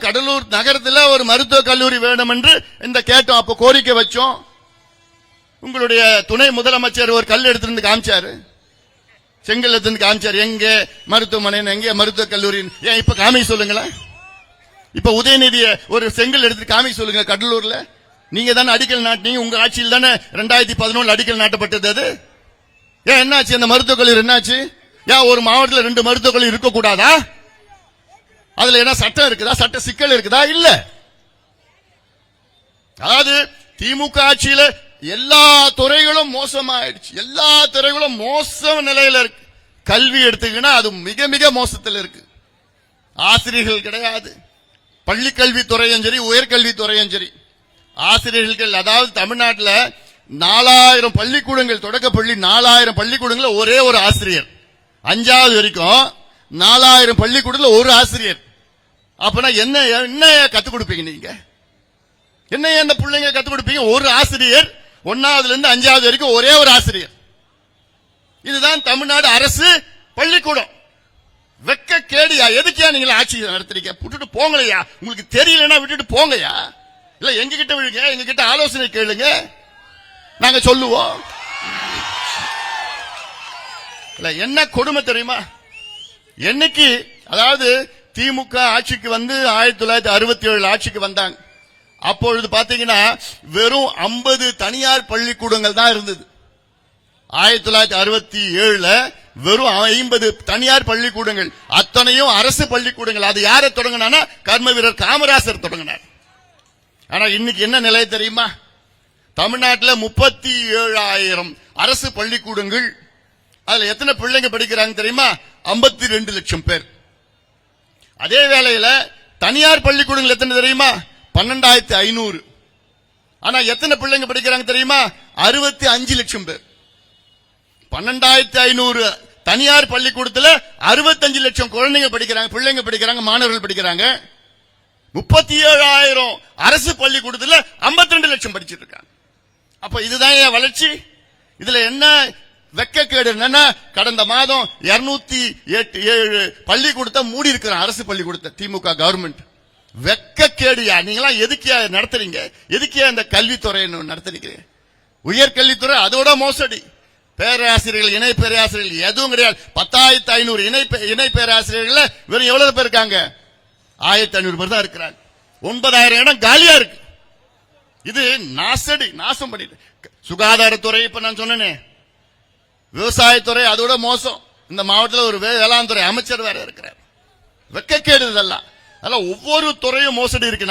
கடலூர் நகரத்தில் ஒரு மருத்துவக் கல்லூரி வேணும் என்று இந்த கேட்டோம் அப்ப கோரிக்கை வச்சோம். உங்களுடைய துணை முதலமைச்சர் ஒரு கல் எடுத்துருந்து காமிச்சாரு. செங்கல் எடுத்திருந்து காமிச்சார். எங்க மருத்துவமனை எங்க மருத்துவக் கல்லூரி ஏன் இப்ப காமி சொல்லுங்களேன் இப்ப உதயநிதிய ஒரு செங்கல் எடுத்து காமி சொல்லுங்க கடலூர்ல. நீங்க தானே அடிக்கல் நாட்டினீங்க. உங்க ஆட்சியில் தானே ரெண்டாயிரத்தி பதினொன்று அடிக்கல் நாட்டப்பட்டது அது. ஏன் என்னாச்சு? அந்த மருத்துவக் கல்லூரி என்னாச்சு? ஏன் ஒரு மாவட்டத்தில் ரெண்டு மருத்துவக் கல்லூரி இருக்கக்கூடாதா? அதுல என்ன சட்டம் இருக்குதா? சட்ட சிக்கல் இருக்குதா? இல்ல. அதாவது திமுக ஆட்சியில எல்லா துறைகளும் மோசமாயிடுச்சு. எல்லா துறைகளும் மோச நிலையில இருக்கு. கல்வி எடுத்துக்கினா அது மிக மிக மோசத்தில் இருக்கு. ஆசிரியர்கள் கிடையாது. பள்ளி கல்வித்துறையும் சரி உயர்கல்வித்துறையும் சரி. ஆசிரியர்கள் அதாவது தமிழ்நாட்டில் நாலாயிரம் பள்ளிக்கூடங்கள் தொடக்க பள்ளி நாலாயிரம் பள்ளிக்கூடங்கள் ஒரே ஒரு ஆசிரியர். அஞ்சாவது வரைக்கும் நாலாயிரம் பள்ளிக்கூடத்தில் ஒரு ஆசிரியர். அப்பனா என்ன என்ன கத்துக் கொடுப்பீங்க நீங்க? என்ன அந்த பிள்ளைங்க கத்துக் கொடுப்பீங்க? ஒரு ஆசிரியர் ஒன்னாவதுல இருந்து அஞ்சாவது வரைக்கும் ஒரே ஒரு ஆசிரியர். இதுதான் தமிழ்நாடு அரசு பள்ளிக்கூடம். வெக்க கேடியா? எதுக்கியா நீங்க ஆட்சி நடத்துறீங்க? விட்டுட்டு போங்களையா? உங்களுக்கு தெரியலன்னா விட்டுட்டு போங்கயா இல்ல எங்க கிட்ட விழுங்க எங்க கிட்ட ஆலோசனை கேளுங்க. நாங்க சொல்லுவோம். இல்ல என்ன கொடுமை தெரியுமா? என்னைக்கு அதாவது திமுக ஆட்சிக்கு வந்து ஆயிரத்தி தொள்ளாயிரத்தி அறுபத்தி ஏழு ஆட்சிக்கு வந்தாங்க. அப்பொழுது பாத்தீங்கன்னா வெறும் 50 தனியார் பள்ளிக்கூடங்கள் தான் இருந்தது. ஆயிரத்தி தொள்ளாயிரத்தி அறுபத்தி ஏழுல வெறும் ஐம்பது தனியார் பள்ளிக்கூடங்கள் அத்தனையும் அரசு பள்ளிக்கூடங்கள். அது யாரை தொடங்கினா கர்ம வீரர் காமராசர் தொடங்கினார். ஆனா இன்னைக்கு என்ன நிலை தெரியுமா? தமிழ்நாட்டில் முப்பத்தி ஏழாயிரம் அரசு பள்ளிக்கூடங்கள். அதுல எத்தனை பிள்ளைங்க படிக்கிறாங்க தெரியுமா? 52 ரெண்டு லட்சம் பேர். அதே வேளையில தனியார் பள்ளிக்கூடங்கள் எத்தனை தெரியுமா? பன்னெண்டாயிரத்தி ஐநூறு. ஆனா எத்தனை பிள்ளைங்க படிக்கிறாங்க தெரியுமா? அறுபத்தி அஞ்சு லட்சம் பேர். பன்னெண்டாயிரத்தி ஐநூறு தனியார் பள்ளிக்கூடத்தில் அறுபத்தஞ்சு லட்சம் குழந்தைங்க படிக்கிறாங்க பிள்ளைங்க படிக்கிறாங்க மாணவர்கள் படிக்கிறாங்க. முப்பத்தி ஏழாயிரம் அரசு பள்ளிக்கூடத்தில் ஐம்பத்தி ரெண்டு லட்சம் படிச்சிட்டு இருக்காங்க. அப்ப இதுதான் என் வளர்ச்சி. இதுல என்ன வெக்கக்கேடு என்னன்னா கடந்த மாதம் 207 எட்டு ஏழு பள்ளிக்கூடத்தை மூடி இருக்கிற அரசு பள்ளிக்கூடத்தை திமுக கவர்மெண்ட் வெக்கக்கேடுயா? நீங்களாம் எதுக்கியா நடத்துறீங்க? எதுக்கியா இந்த கல்வித்துறை நடத்துறீங்க? உயர்கல்வித்துறை அதோட மோசடி. பேராசிரியர்கள் இணை பேராசிரியர்கள் எதுவும் கிடையாது. பத்தாயிரத்தி ஐநூறு இணை இணை பேராசிரியர்கள் வெறும் எவ்வளவு பேர் இருக்காங்க? ஆயிரத்தி ஐநூறு பேர் தான் இருக்கிறாங்க. ஒன்பதாயிரம் இடம் காலியா இருக்கு. இது நாசடி நாசம் பண்ணிட்டு. சுகாதாரத்துறை இப்ப நான் சொன்னேனே. விவசாயத்துறை அதோட மோசம். இந்த மாவட்டத்தில் ஒரு வேளாண் துறை அமைச்சர் வேற இருக்கிறார். வெக்கக்கேடு இதெல்லாம். அதெல்லாம் ஒவ்வொரு துறையும் மோசடி இருக்கு.